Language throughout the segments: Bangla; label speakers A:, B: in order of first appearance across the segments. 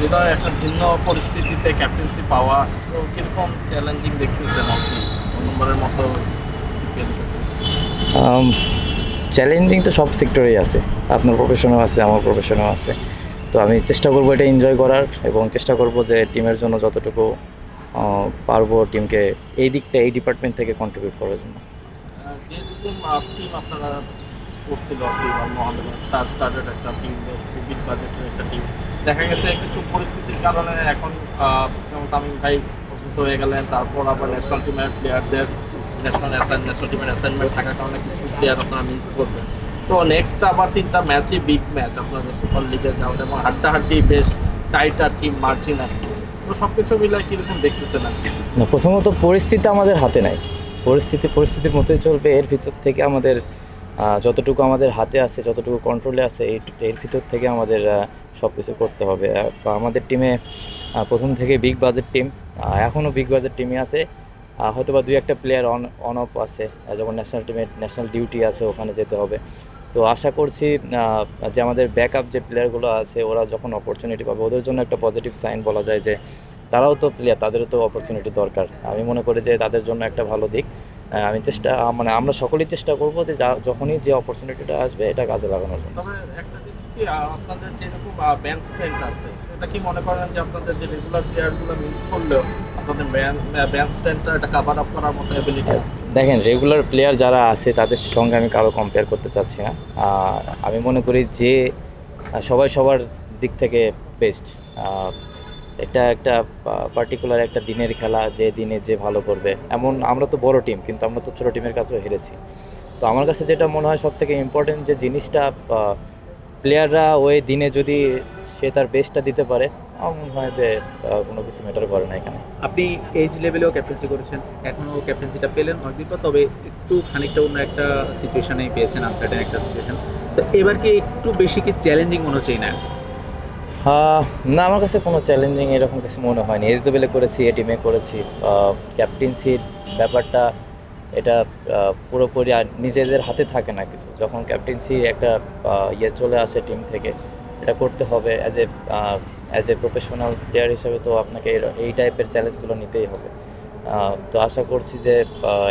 A: হৃদয় একটা ভিন্ন পরিস্থিতিতে ক্যাপ্টেন্সি পাওয়া তো কীরকম চ্যালেঞ্জিং দেখতেছেন আপনি? প্রথমবারের মতো
B: চ্যালেঞ্জিং তো সব সেক্টরেই আছে। আপনার প্রফেশনও আছে আমার প্রফেশনও আছে। তো আমি চেষ্টা করব এটা এনজয় করার এবং চেষ্টা করব যে টিমের জন্য যতটুকু পারব টিমকে এই দিকটা এই ডিপার্টমেন্ট থেকে কন্ট্রিবিউট করার জন্য।
A: আপনারা করছিল স্টার স্টার্টেড একটা টিম বিগ বাজেটের একটা টিম দেখা গেছে কিছু পরিস্থিতির কারণে এখন তামিম ভাই অসুস্থ হয়ে গেলেন, তারপর আবার ন্যাশনাল টিমের প্লেয়ারদের ন্যাশনাল অ্যাসাইন ন্যাশনাল টিমের অ্যাসাইনমেন্ট থাকার কারণে কিছু প্লেয়ার আপনারা মিস করবেন। তো নেক্সট আবার তিনটা ম্যাচই বিগ ম্যাচ আপনাদের সুপার লিগে যাওয়া এবং হাড্ডাহাড্ডি বেশ টাইটার টিম মার্জিন আর তো সব কিছু মিলাই কীরকম দেখতেছেন আর
B: না, প্রথমত পরিস্থিতি আমাদের হাতে নাই। পরিস্থিতি, পরিস্থিতির মতোই চলবে। এর ভিতর থেকে আমাদের যতটুকু আমাদের হাতে আছে, যতটুকু কন্ট্রোলে আছে, এই এর ভিতর থেকে আমাদের সব কিছু করতে হবে। আমাদের টিমে প্রথম থেকে বিগ বাজেট টিম এখনও বিগ বাজেট টিমই আছে। হয়তো বা দুই একটা প্লেয়ার অন অন অফ আছে যেমন ন্যাশনাল টিমের ন্যাশনাল ডিউটি আছে, ওখানে যেতে হবে। তো আশা করছি যে আমাদের ব্যাকআপ যে প্লেয়ারগুলো আছে ওরা যখন অপরচুনিটি পাবে, ওদের জন্য একটা পজিটিভ সাইন বলা যায় যে, তারাও তো প্লেয়ার তাদেরও তো অপরচুনিটি দরকার। আমি মনে করি যে তাদের জন্য একটা ভালো দিক। আমি চেষ্টা মানে আমরা সকলেই চেষ্টা করব যে যখনই যে অপরচুনিটিটা আসবে এটা কাজে লাগানোর জন্য।
A: তবে একটা জিনিস কি আপনাদের যেরকম ব্যান্ড স্ট্রেন্থ আছে সেটা কি মনে করেন যে আপনাদের যে রেগুলার প্লেয়ারগুলো মিস করলেও আপনাদের ব্যান্ড স্ট্রেন্থটা কাভার আপ করার মতো আছে?
B: দেখেন রেগুলার প্লেয়ার যারা আছে তাদের সঙ্গে আমি কারও কম্পেয়ার করতে চাচ্ছি না। আমি মনে করি যে সবাই সবার দিক থেকে বেস্ট এটা একটা পার্টিকুলার একটা দিনের খেলা যে দিনে যে ভালো করবে। এমন, আমরা তো বড় টিম কিন্তু আমরা তো ছোটো টিমের কাছেও হেরেছি। তো আমার কাছে যেটা মনে হয় সব থেকে ইম্পর্টেন্ট যে জিনিসটা প্লেয়াররা ওই দিনে যদি সে তার বেস্টটা দিতে পারে, আমার মনে হয় যে কোনো কিছু ম্যাটার করে না এখানে।
C: আপনি এইজ লেভেলেও ক্যাপ্টেন্সি করেছেন, এখনও ক্যাপ্টেন্সিটা পেলেন অনেকদিন তবে একটু খানিকটা অন্য একটা সিচুয়েশনে পেয়েছেন আনসার্টেন একটা সিচুয়েশন তো এবার কি একটু বেশি কি চ্যালেঞ্জিং মনে হচ্ছে না
B: না, আমার কাছে কোনো চ্যালেঞ্জিং এরকম কিছু মনে হয়নি। এস লেভেলে করেছি এ টিমে করেছি ক্যাপ্টেন্সির ব্যাপারটা এটা পুরোপুরি আর নিজেদের হাতে থাকে না কিছু। যখন ক্যাপ্টেন্সি একটা ইয়ে চলে আসে টিম থেকে, এটা করতে হবে as a as a professional player হিসেবে তো আপনাকে এই টাইপের চ্যালেঞ্জগুলো নিতেই হবে। তো আশা করছি যে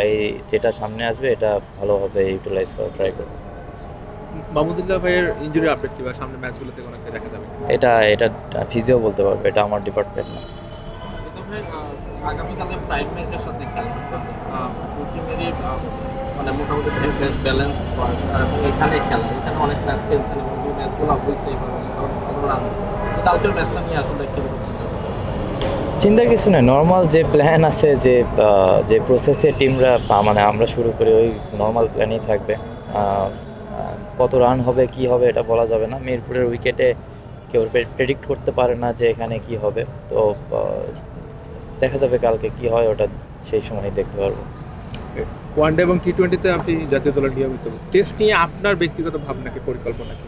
B: এই যেটা সামনে আসবে, এটা ভালোভাবে ইউটিলাইজ করা ট্রাই করব।
D: মাহমুদুল্লাহ ভাইয়ের ইনজুরি আপডেট কি বা সামনে ম্যাচগুলোতে কোনো দেখা যাবে?
B: এটা এটা ফিজিও বলতে পারবে এটা আমার ডিপার্টমেন্ট না।
A: আগামীকালে প্রাইম ব্যাংকের সাথে খেলা টিমেরই মানে মোটামুটি বেশ বেশ ব্যালেন্স এখানে খেলা এখানে অনেক ম্যাচ খেলছেন এবং যে ম্যাচগুলো হয়েছে ভালো রান কালকের ম্যাচটা নিয়ে আসলে কীরকম চিন্তা
B: চিন্তার কিছু নেই নর্মাল যে প্ল্যান আছে যে যে প্রসেসে টিমরা মানে আমরা শুরু করি ওই নর্মাল প্ল্যানই থাকবে। কত রান হবে কি হবে এটা বলা যাবে না। মিরপুরের উইকেটে কেউ প্রেডিক্ট করতে পারে না যে এখানে কি হবে। তো দেখা যাবে কালকে কি হয় ওটা সেই সময় দেখতে পারব।
D: ওয়ানডে এবং টি টোয়েন্টিতে আপনি জাতীয় দলের নিয়মিত টেস্ট নিয়ে আপনার ব্যক্তিগত ভাবনা কি পরিকল্পনা কি?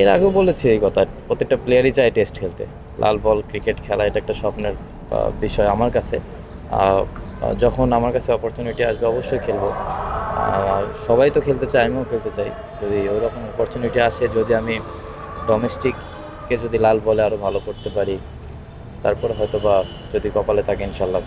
B: এর আগেও বলেছি এই কথা প্রত্যেকটা প্লেয়ারই চায় টেস্ট খেলতে। লাল বল ক্রিকেট খেলা এটা একটা স্বপ্নের বিষয় আমার কাছে। যখন আমার কাছে অপরচুনিটি আসবে অবশ্যই খেলব। সবাই তো খেলতে চায়, আমিও খেলতে চাই যদি ওরকম অপরচুনিটি আসে, যদি আমি ডোমেস্টিককে যদি লাল বলে আরও ভালো করতে পারি, তারপর হয়তো বা যদি কপালে থাকে, ইনশাল্লাহ।